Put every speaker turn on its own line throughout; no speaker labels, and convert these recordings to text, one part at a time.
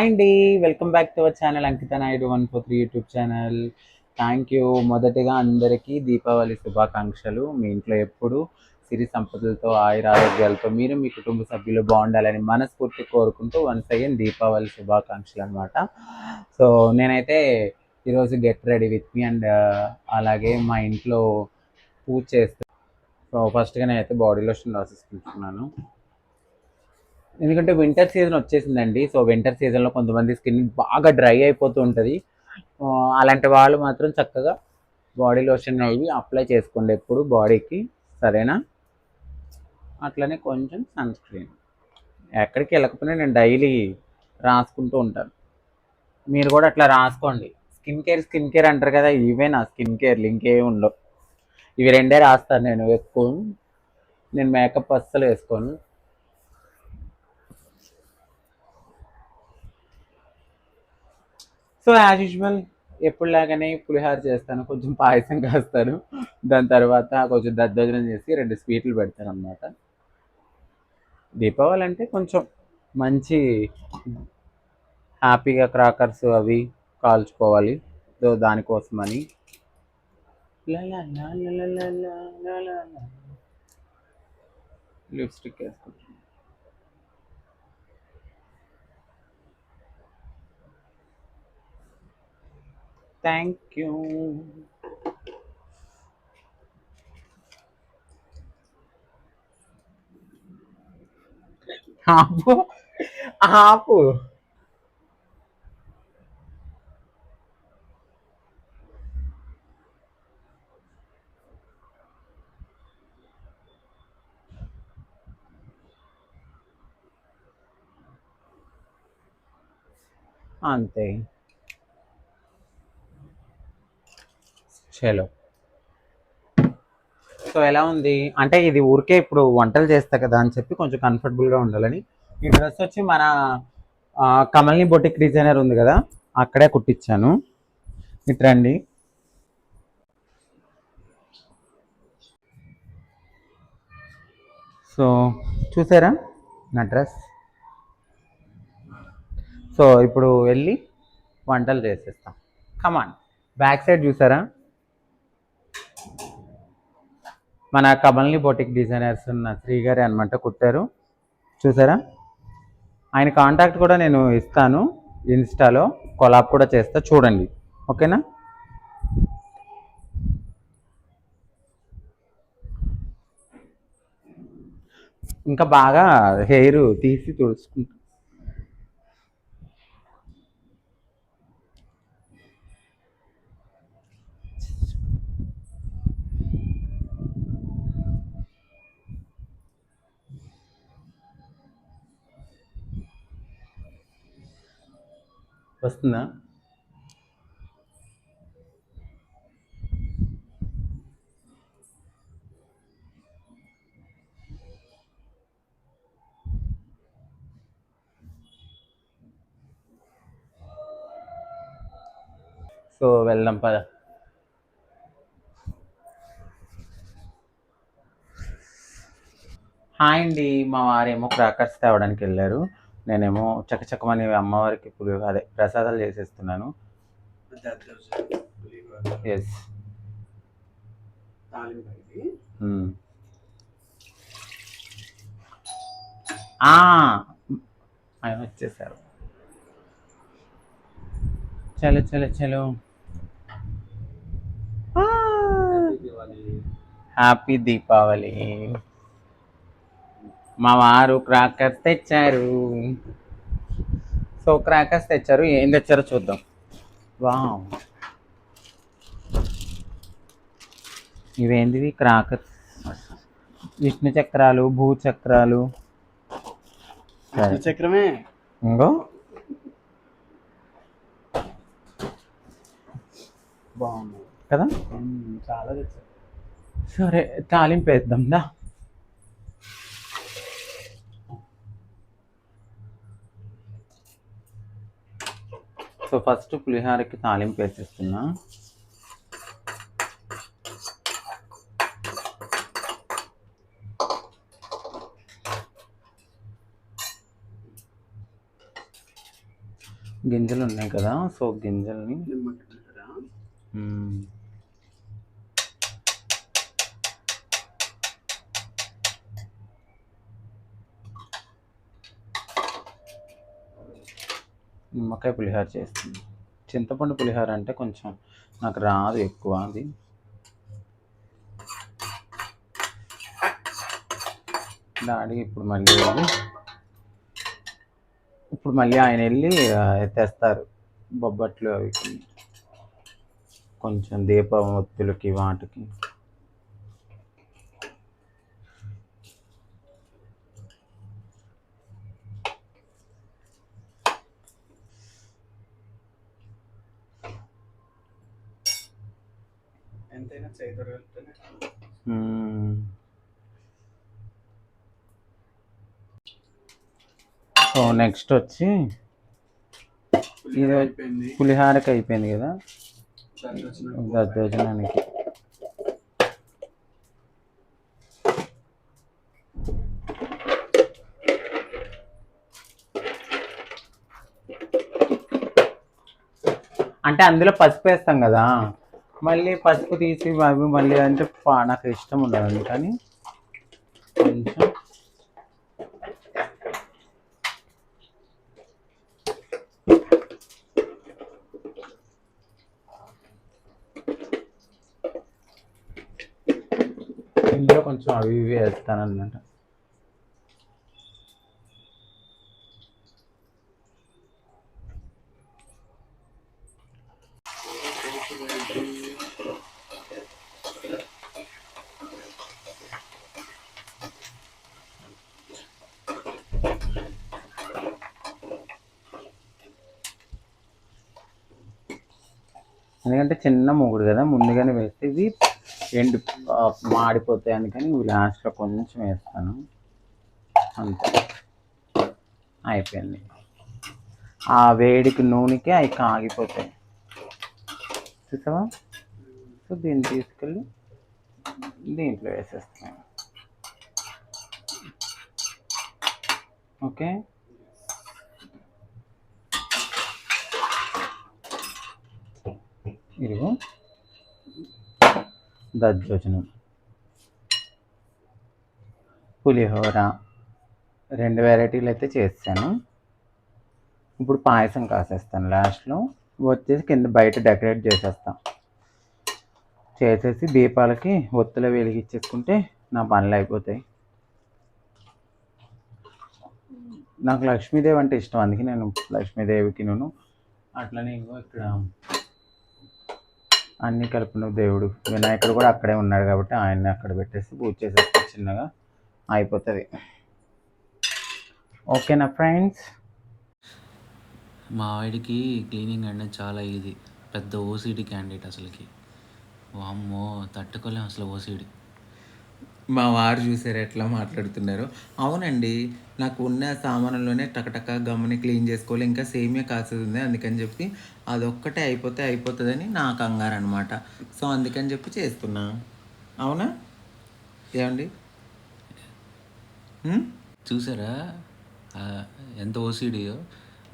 Hi అండి welcome back to our channel Ankita Naidu one four three YouTube channel thank you మొదటిగా అందరికీ దీపావళి శుభాకాంక్షలు. మీ ఇంట్లో ఎప్పుడు సిరి సంపదలతో ఆయుర ఆరోగ్యాలతో మీరు మీ కుటుంబ సభ్యులు బాగుండాలని మనస్ఫూర్తి కోరుకుంటూ వన్స్ అగైన్ దీపావళి శుభాకాంక్షలు అనమాట సో నేనైతే ఈరోజు get ready with me and అలాగే మా ఇంట్లో పూజ చేస్తాను సో ఫస్ట్గా నేనైతే బాడీ లోషన్ రాసేసుకుంటున్నాను. ఎందుకంటే వింటర్ సీజన్ వచ్చేసిందండి. సో వింటర్ సీజన్లో కొంతమంది స్కిన్ బాగా డ్రై అయిపోతూ ఉంటుంది. అలాంటి వాళ్ళు మాత్రం చక్కగా బాడీ లోషన్ అవి అప్లై చేసుకోండి ఎప్పుడు బాడీకి సరేనా? అట్లనే కొంచెం సన్ స్క్రీన్ ఎక్కడికి వెళ్ళకపోయినా నేను డైలీ రాసుకుంటూ ఉంటాను. మీరు కూడా అట్లా రాసుకోండి. స్కిన్ కేర్ స్కిన్ కేర్ అంటారు కదా ఇవే నా స్కిన్ కేర్లు ఇంకేమి ఉండవు. ఇవి రెండే రాస్తాను నేను ఎక్కువ. నేను మేకప్ అస్సలు వేసుకోను. సో యాజ్ యూజువల్ ఎప్పుడులాగానే పులిహార చేస్తాను కొంచెం పాయసం కాస్తాను. దాని తర్వాత కొంచెం దద్దోజనం చేసి రెండు స్వీట్లు పెడతాను అనమాట దీపావళి అంటే కొంచెం మంచి హ్యాపీగా క్రాకర్స్ అవి కాల్చుకోవాలి. సో దానికోసమని. లిప్స్టిక్ వేసుకుంటాను థ్యాంక్ యూ ఆపు ఆపు అంతే చలో. సో ఎలా ఉంది? అంటే ఇది ఊరికే ఇప్పుడు వంటలు చేస్తా కదా అని చెప్పి కొంచెం కంఫర్టబుల్గా ఉండాలని. ఈ డ్రెస్ వచ్చి మన కమల్ని బొటిక్ డిజైనర్ ఉంది కదా అక్కడే కుట్టించాను. ఇట్రండి సో చూసారా నా డ్రెస్? సో ఇప్పుడు వెళ్ళి వంటలు చేసేస్తాం. కమాన్ బ్యాక్ సైడ్ చూసారా? మన కమల్ని బొటిక్ డిజైనర్స్ ఉన్న శ్రీగారి అనమాట కుట్టారు. చూసారా? ఆయన కాంటాక్ట్ కూడా నేను ఇస్తాను ఇన్స్టాలో. కొలాబ్ కూడా చేస్తా చూడండి. ఓకేనా? ఇంకా బాగా హెయిర్ తీసి తుడుచుకుంటా. వస్తుందా? సో వెళ్దాం పద. హాయ్ అండి మా వారేమో క్రాకర్స్ తేవడానికి వెళ్ళారు. నేనేమో చకచకమని అమ్మవారికి పులి అదే ప్రసాదాలు చేసేస్తున్నాను. Yes hmm. ఆయన వచ్చేసారు. చలో చలో చలో. Ah! హ్యాపీ దీపావళి మా వారు క్రాకర్స్ తెచ్చారు. సో క్రాకర్స్ తెచ్చారు. ఏం తెచ్చారో చూద్దాం. వావ్ ఇవేంటివి? క్రాకర్స్ విష్ణు చక్రాలు భూచక్రాలు
చక్రమే?
ఇంకో.
బాగుంది.
కదా?
చాలా తెచ్చారు.
సరే తాలింపు వేద్దాం దా. సో ఫస్ట్ పులిహోరకి తాలింపు వేసేస్తున్నా. గింజలు ఉన్నాయి కదా సో గింజల్ని
నిమ్మకాయ
పులిహార పులిహోర చేస్తుంది. చింతపండు పులిహోర అంటే కొంచెం నాకు రాదు ఎక్కువ అది. డాడీ ఇప్పుడు మళ్ళీ వెళ్ళి ఇప్పుడు మళ్ళీ ఆయన వెళ్ళి తెస్తారు బొబ్బట్లు అవి. కొంచెం దీపం ఒత్తులకి వాటికి.
ఎంతైనా.
సో నెక్స్ట్ వచ్చి
అయిపోయింది.
పులిహారకి అయిపోయింది కదా?
దద్దోజనం.
దద్దోజనానికి. అంటే అందులో పసుపు వేస్తాం కదా? మళ్ళీ పసుపు తీసి అవి మళ్ళీ అంటే నాకు ఇష్టం ఉండదు కానీ కొంచెం. ఇందులో కొంచెం అవి ఇవి వేస్తాను అనమాట ఎందుకంటే చిన్న మూడు కదా ముందుగానే వేస్తే ఇది ఎండి మాడిపోతాయి అందుకని ఇవి లాస్ట్లో కొంచెం వేస్తాను. అంతే. అయిపోయింది. ఆ వేడికి నూనెకి అవి కాగిపోతాయి. చూసావా? సో దీన్ని తీసుకెళ్ళి దీంట్లో వేసేస్తాను. ఓకే? ఇదిగో దద్దోజనం. పులిహోర. రెండు వెరైటీలు అయితే చేస్తాను ఇప్పుడు పాయసం కాసేస్తాను లాస్ట్లో. వచ్చేసి కింద బయట డెకరేట్ చేసేస్తాం. చేసేసి దీపాలకి ఒత్తులు వెలిగించేసుకుంటే నా పనులు అయిపోతాయి. నాకు లక్ష్మీదేవి అంటే ఇష్టం. అందుకే నేను లక్ష్మీదేవికి నేను అట్లనే ఇంకో ఇక్కడ అన్నీ కలిపిన దేవుడు. వినాయకుడు కూడా అక్కడే ఉన్నాడు కాబట్టి ఆయన్ని అక్కడ పెట్టేసి పూజ చేసేస్తే చిన్నగా అయిపోతుంది. ఓకేనా ఫ్రెండ్స్
మా ఆవిడకి క్లీనింగ్ అంటే చాలా ఈజీ. పెద్ద ఓసీడీ క్యాండిడేట్ అసలుకి. వామ్మో తట్టుకోలేం అసలు ఓసీడీ
మా వారు చూసారు ఎట్లా మాట్లాడుతున్నారు. అవునండి నాకు ఉన్న సామానంలోనే టకటక గమ్మని క్లీన్ చేసుకోవాలి ఇంకా సేమే కాసేది ఉంది అందుకని చెప్పి అదొక్కటే అయిపోతే అయిపోతుందని నా కంగారు అనమాట సో అందుకని చెప్పి చేస్తున్నా. అవునా? ఏమండి?
చూసారా? ఎంత ఓసీడీయో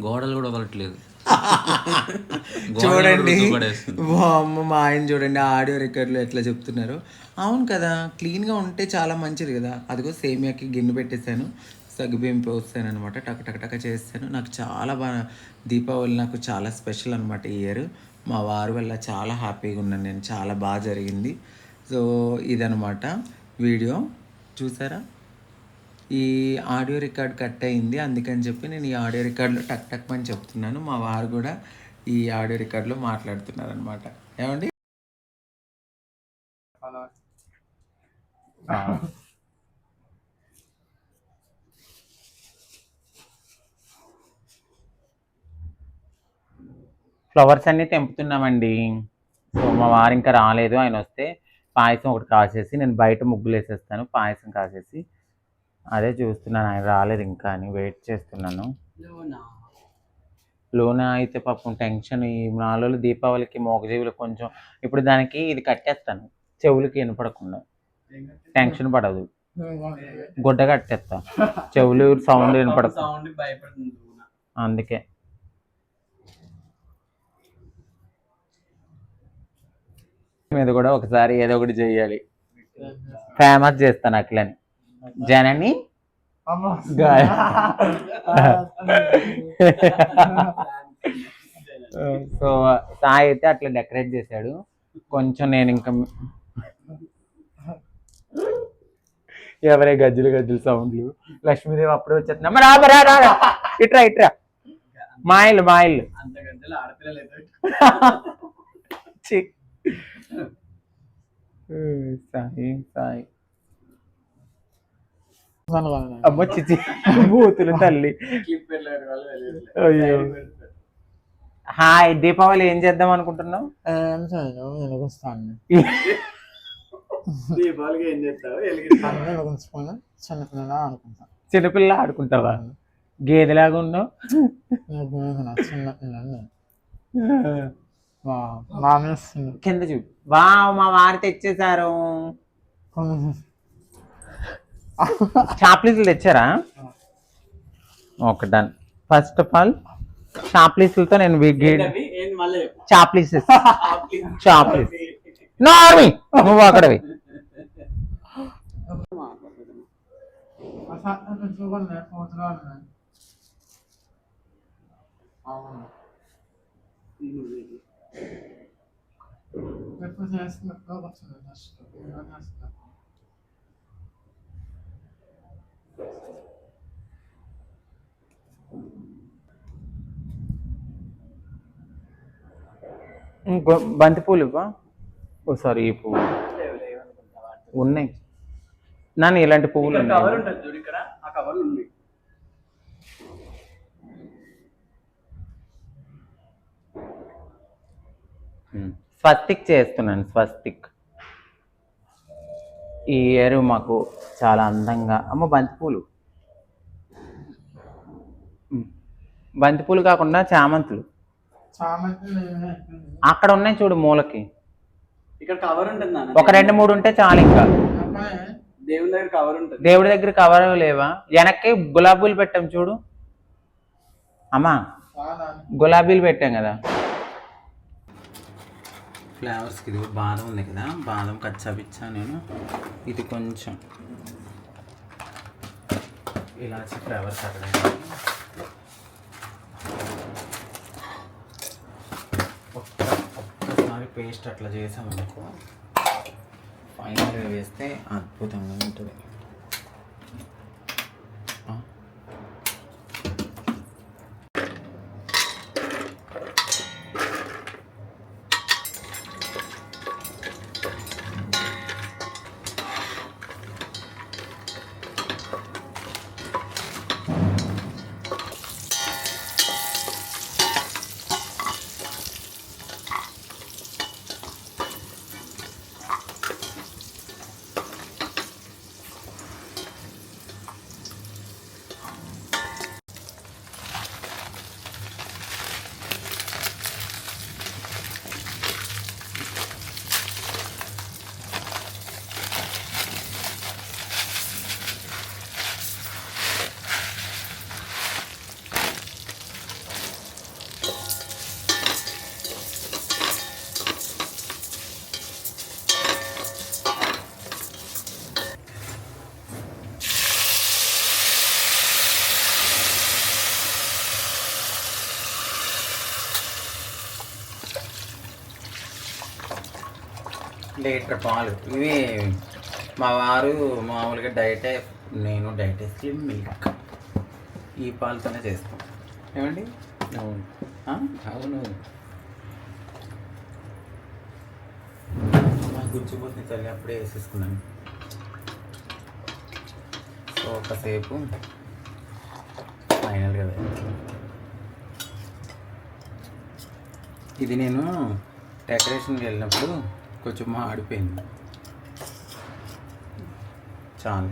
గోడలు కూడా వదలట్లేదు
చూడండి. మా ఆయన చూడండి ఆడియో రికార్డులో ఎట్లా చెప్తున్నారు. అవును కదా క్లీన్గా ఉంటే చాలా మంచిది కదా. అదిగో సేమియాకి గిన్నె పెట్టేశాను సగ్గుబియ్యం పోస్తాను అనమాట టక టక టక చేస్తాను. నాకు చాలా బాగా దీపావళి నాకు చాలా స్పెషల్ అనమాట ఈ ఇయర్. మా వారి వల్ల చాలా హ్యాపీగా ఉన్నాను నేను చాలా బాగా జరిగింది. సో ఇదనమాట వీడియో. చూసారా? ఈ ఆడియో రికార్డ్ కట్ అయింది. అందుకని చెప్పి నేను ఈ ఆడియో రికార్డులో టక్ టక్ అని చెప్తున్నాను. మా వారు కూడా ఈ ఆడియో రికార్డులో మాట్లాడుతున్నారు అనమాట ఏమండి
ఫ్లవర్స్ అన్నీ తెంపుతున్నామండి. సో మా వారు ఇంకా రాలేదు. ఆయన వస్తే పాయసం ఒకటి కాసేసి నేను బయట ముగ్గులు వేసేస్తాను పాయసం కాసేసి అదే చూస్తున్నాను ఆయన రాలేదు ఇంకా అని వెయిట్ చేస్తున్నాను.
లోన?
అయితే పాపం టెన్షన్ ఈ నాలుగు దీపావళికి మోగజీవులు కొంచెం ఇప్పుడు దానికి ఇది కట్టేస్తాను. చెవులకి వినపడకుండా. టెన్షన్ పడదు. గుడ్డ కట్టేస్తా. చెవులు సౌండ్ వినపడదు అందుకే. మీద కూడా ఒకసారి ఏదో ఒకటి చేయాలి. ఫేమస్ చేస్తాను అట్లని. జనని సో సాయి అయితే అట్లా డెకరేట్ చేశాడు. కొంచెం నేను ఇంకా ఎవరే గజ్జలు గజ్జలు సౌండ్లు. లక్ష్మీదేవి అప్పుడే వచ్చేస్తున్నా రా, రా, రా. ఇట్రా ఇట్రా. మా ఇల్లు మా ఇల్లు
అంత గంటలు ఆడపిల్లలు అయితే
ఛీ. సాయి సాయి. అమ్మ చిచి బూతులు తల్లి. అయ్యో. హాయ్ దీపావళి ఏం చేద్దాం అనుకుంటున్నావు?
వెలిగిస్తాను
దీపావళికి ఏం చేస్తావు? వెలిగిస్తావు
వెలిగించుకొని చిన్నపిల్లల ఆడుకుంటాను
చిన్నపిల్ల ఆడుకుంటావా? గేదెలాగా ఉన్నావు?
మామేస్తుంది
కింద చూడు. వా మా వారు తెచ్చేసారు చాప్లీసులు తెచ్చారా okay done first of all చాప్లీసులతో నేను
ఏంటవి? ఏంది మళ్ళీ చెప్పు.
చాప్లీసెస్
చాప్లి-
చాప్లీస్ నార్మి నువ్వు అక్కడవి.
ఎప్పుడు చేస్తున్నట్టు వచ్చింది ఫస్ట్
ఇంకో బంతి పూలు ఇవ్వా ఓ సారీ ఈ పువ్వు. ఉన్నాయి. నాన్న ఇలాంటి పువ్వులు ఉన్నాయి. స్వస్తిక్ చేస్తున్నాను స్వస్తిక్. ఈ ఇయర్ మాకు చాలా అందంగా అమ్మ బంతిపూలు. బంతిపూలు కాకుండా చామంతులు.
చామంతి
అక్కడ ఉన్నాయి చూడు మూలకి.
ఇక్కడ కవర్ ఉంటుంది నాన్న.
ఒక రెండు మూడు ఉంటే చాలు ఇంకా.
దేవుని దగ్గర కవర్ ఉంటుంది.
దేవుడి దగ్గర కవర్ లేవా? వెనక్కి గులాబీలు పెట్టాం చూడు. అమ్మా గులాబీలు పెట్టాం కదా. ఫ్లేవర్స్కి ఇది బాదం ఉంది కదా. బాదం కచ్చాపిచ్చా నేను. ఇది కొంచెం ఇలాచి ఫ్లేవర్స్ అక్కడ పేస్ట్ అట్లా చేసామనుకో ఫైనల్గా వేస్తే అద్భుతంగా ఉంటుంది. లీటర్ పాలు. ఇవి మా వారు మామూలుగా డైటే నేను డైటే స్లిమ్ మిల్క్ ఈ పాలతోనే చేస్తాం. ఏమండి? అవును. అవును. మా గుర్చిపోతుంది తల్లి అప్పుడే వేసేసుకున్నాను. సో ఒకసేపు ఫైనల్గా వేయాలి. ఇది నేను డెకరేషన్కి వెళ్ళినప్పుడు కొంచెం ఆడిపోయింది చాలు.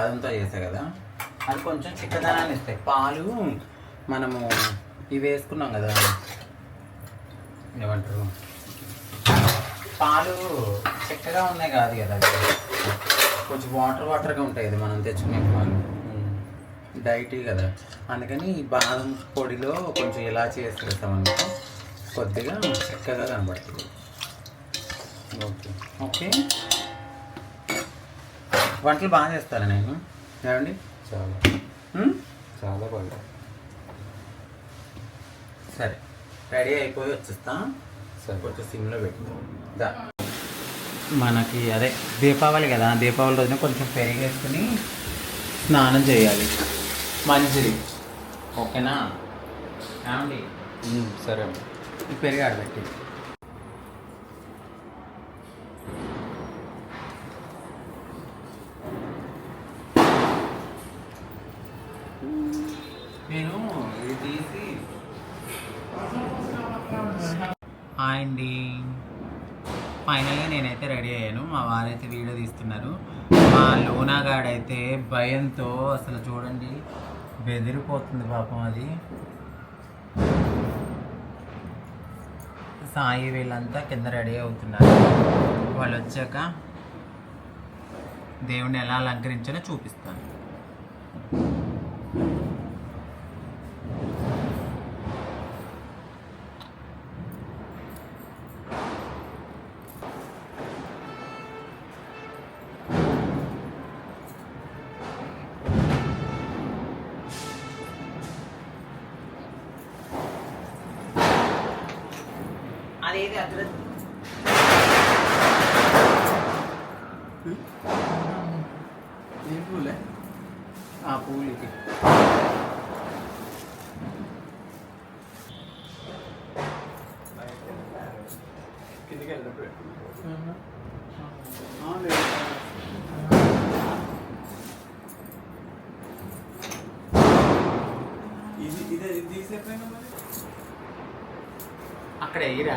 బాదంతో చేసా కదా. అది కొంచెం చిక్కదనాన్ని ఇస్తాయి. పాలు మనము ఇవి వేసుకున్నాం కదా. ఏమంటారు? పాలు చిక్కగా ఉన్నాయి కాదు కదా. కొంచెం వాటర్ వాటర్గా ఉంటాయి కదా మనం తెచ్చుకునే పాలు. డైట్ కదా. అందుకని ఈ బాదం పొడిలో కొంచెం ఇలా చేసి వేస్తామనుకో కొద్దిగా చిక్కగా కనబడుతుంది. ఓకే. ఓకే? వంటలు బాగా చేస్తాను నేను? ఏమండి?
చాలా? చాలా బాగా.
సరే. రెడీ అయిపోయి వచ్చేస్తా.
సరే.
కొంచెం సిమ్లో పెట్టు దా. మనకి అదే దీపావళి కదా దీపావళి రోజున కొంచెం పెరిగేసుకుని స్నానం చేయాలి. మంచిది. ఓకేనా? ఏమండి?
సరే అమ్మ.
ఈ పెరిగి ఆడబెట్టి నేను ఇది తీసి హాయ్ అండి ఫైనల్గా నేనైతే రెడీ అయ్యాను మా వారైతే చేస్తున్నారు మా లోనాగాడైతే భయంతో అసలు చూడండి బెదిరిపోతుంది పాపం అది. సాయి వీళ్ళంతా కింద రెడీ అవుతున్నారు. వాళ్ళు వచ్చాక దేవుణ్ణి ఎలా అలంకరించాలో చూపిస్తాను.
ఇది ఇదే ఇది తీసేపోయినా మరి
అక్కడ ఎయిరా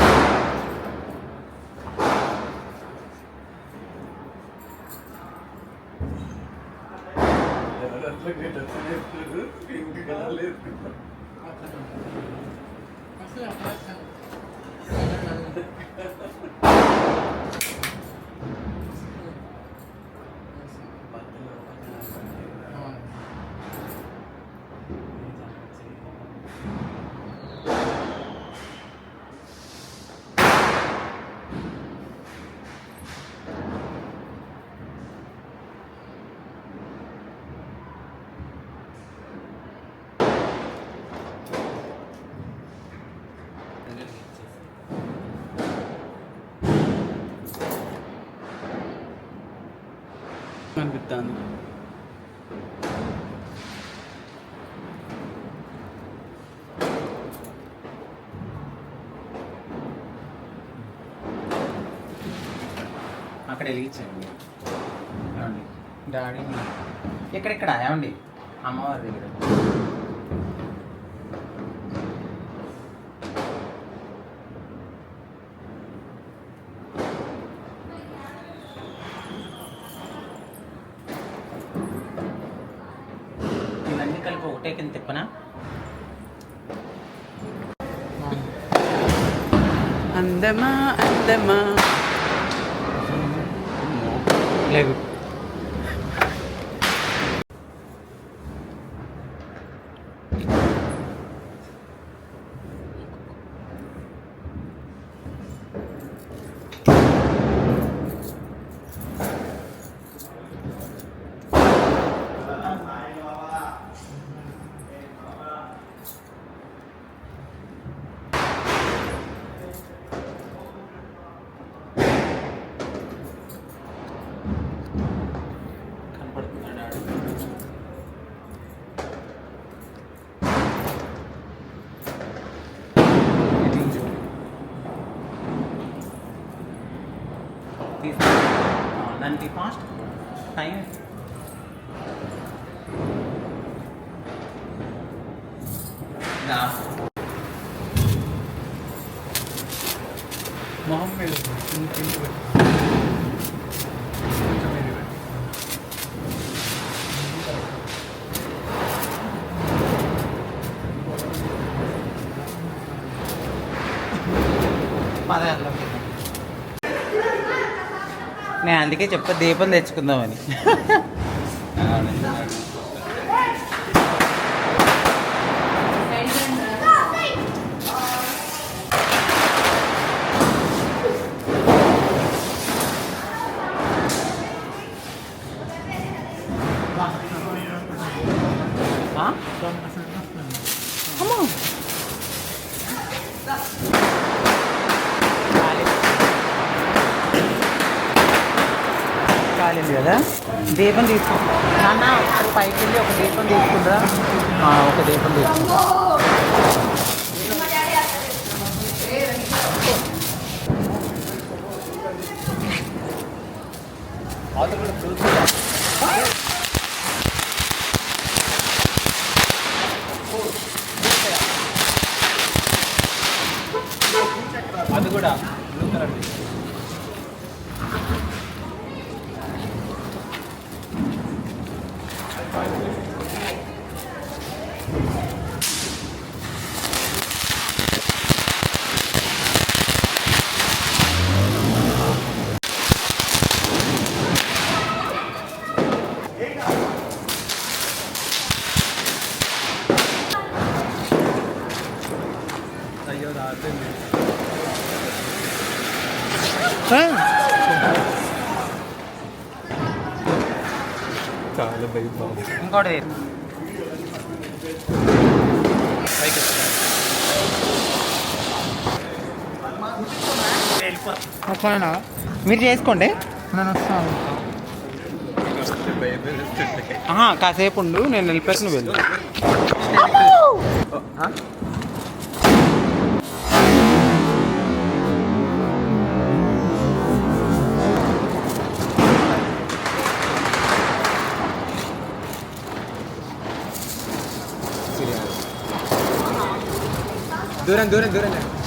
అది దాంట్లో పెట్టుకుని చెప్పాలి కనిపిస్తుంది.
అక్కడ వెలిగించండి. డాడీ. ఎక్కడెక్కడ? ఏమండి? అమ్మవారి దగ్గర. కింద తిప్పనా
అందమా అందమా
లేదు తీసుకో దానికి ఫాస్ట్ టైం మొహం మీద చిన్న చిన్న పెట్టు. కొంచెం ఇది పెట్టు. పదార్థంలోకి వెళ్దాం. నేను అందుకే చెప్ప దీపం తెచ్చుకుందామని ఆ? అమ్మో. కాలేదు కదా? దీపం తీసుకు. నాన్న పైకి వెళ్ళి ఒక దీపం తీసుకుందా ఒక దీపం తీసుకుందా అది కూడా బ్లూ కలర్ అయ్యో రాత్రి చాలా భయపడ ఇంకోటి. మీరు చేసుకోండి.
నేను వస్తాను.
కాసేపు ఉండు నేను వెళ్ళిపోయాక నువ్వు వెళ్ళు. Duran, Duran, Duran.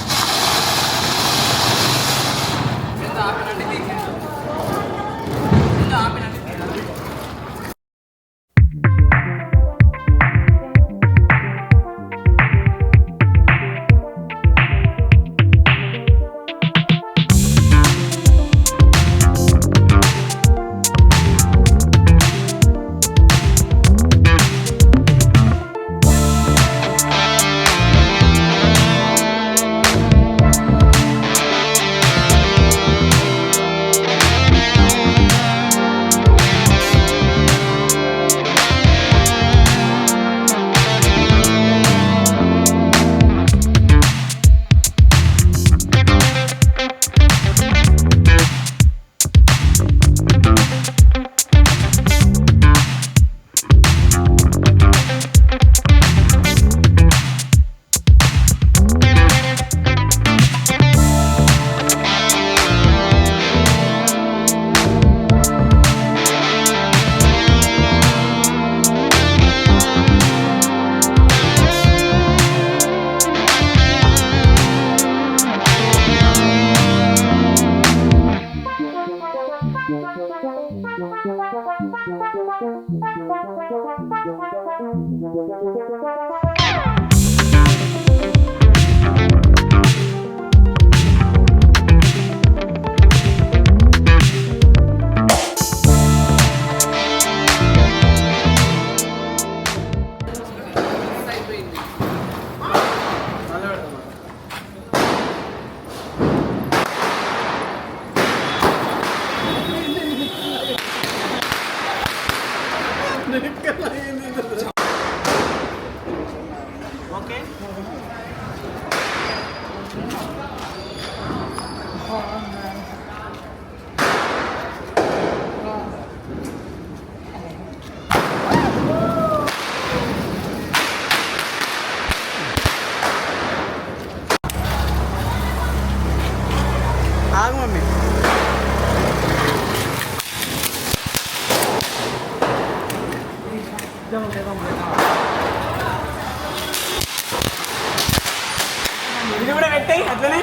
ఇది కూడా
పెట్టాయి అట్లనే